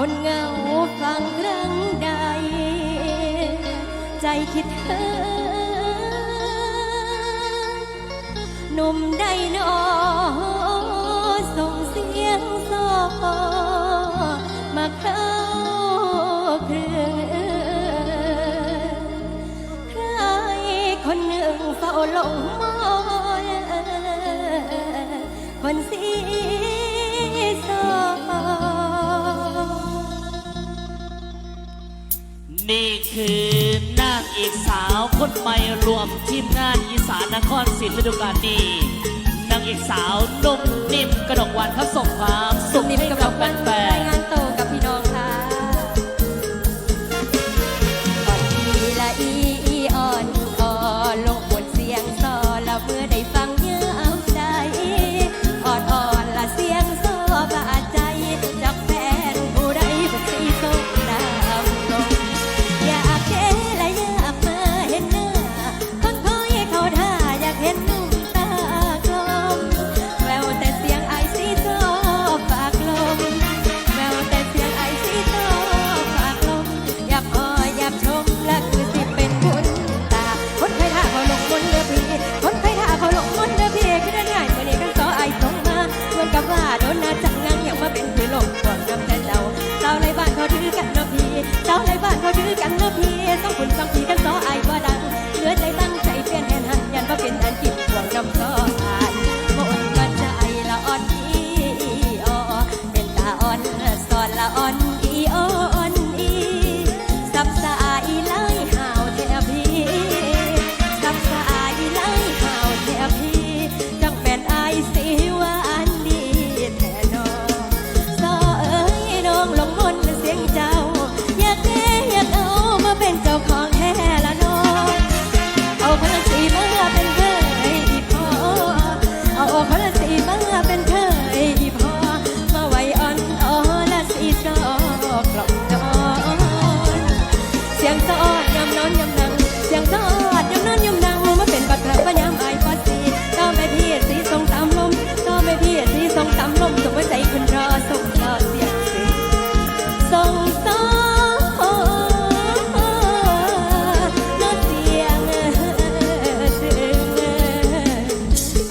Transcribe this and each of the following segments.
คนเงาฟังครั้งใด ใจคิดเธอนุ่มไดนอส่งเสียงซอมาเข้าเครื่องใครคนหนึ่งเฝ้าหลงมอยคนเสี นี่คือนางเอกสาวคนใหม่รวมทีมงานอีสานนครศรีฤดูกาลนี้นางเอกสาวนุ่มนิ่มกระดกวันเขาส่งความสุขให้กับแฟน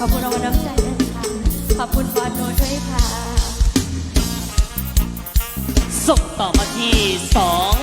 ขอบคุณรางน้ำใจนะคะขอบคุณบอลโนด้วยค่ะ ส่งต่อมาที่สอง